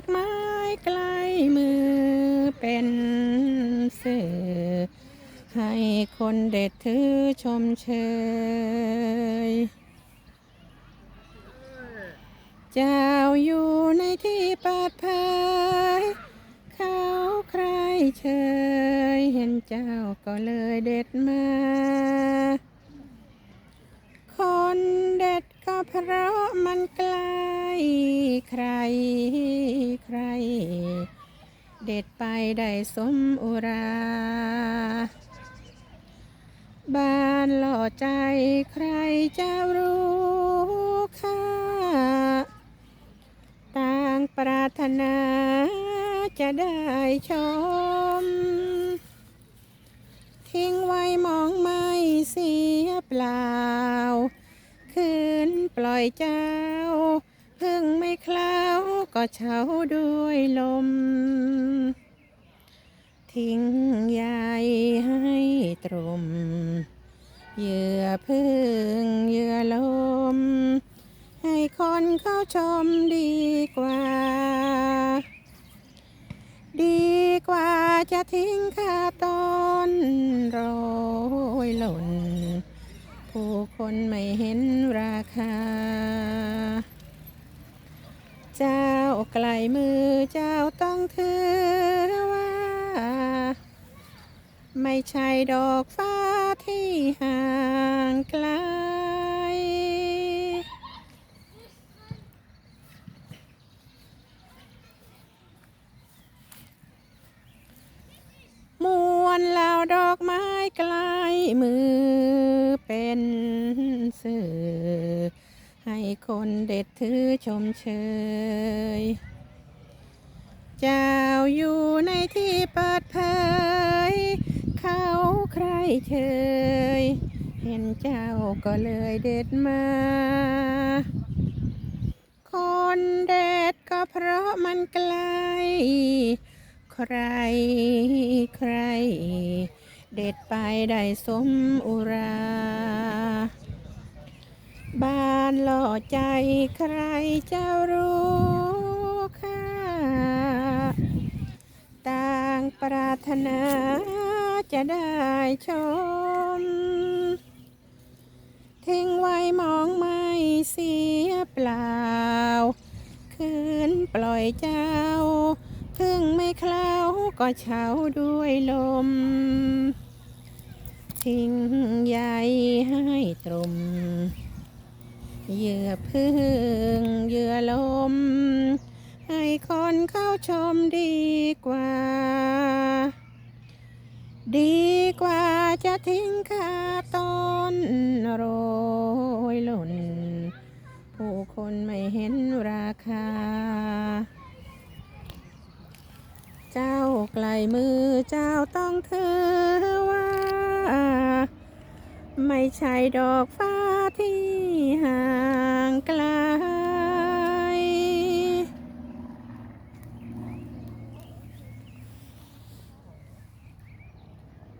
อกไม้ใกล้มือเป็นสื่อให้คนเด็ดถือชมเชย เจ้าอยู่ในที่เปิดเผยเขาใครเชย เห็นเจ้าก็เลยเด็ดมา คน เพราะมันใกล้ใครใคร เด็ดไปได้สมอุราบ้านหล่อใจใครจะรู้ค่าต่างปรารถนาจะได้ชม ทิ้งไว้มองไม่เสียเปล่า คืน ปล่อยเจ้า พึ่งไม่คล้าว ก็เฉาด้วยลม ทิ้งยายให้ตรม เหยื่อพึ่งเหยื่อลม ให้คนเข้าชมดีกว่า ดีกว่าจะทิ้งค่าต้นโรยหล่น ผู้คนไม่เห็นราคา เจ้าไกลมือเจ้าต้องถือว่า ไม่ใช่ดอกฟ้าที่หางไกล มวนเหล่าดอกไม้ไกล มือเป็นสื่อ ให้คนเด็ดถือชมเชย เจ้าอยู่ในที่เปิดเผย เขาใครเชย เห็นเจ้าก็เลยเด็ดมา คนเด็ดก็เพราะมันไกล ใครใคร เด็ดไปได้สมอุราบ้านหล่อใจใครจะรู้ค่าต่างปรารถนาจะได้ชม ทิ้งไว้มองไม่เสียเปล่า คืนปล่อยเจ้า เคล้าวก็เฉาด้วยลม ทิ้งใยให้ตรมเหยื่อพึ่งเหยื่อลม ให้คนเข้าชมดีกว่า ดีกว่าจะทิ้งคาต้น ไกลมือเจ้าต้องเธอว่า ไม่ใช่ดอกฟ้าที่ห่างไกล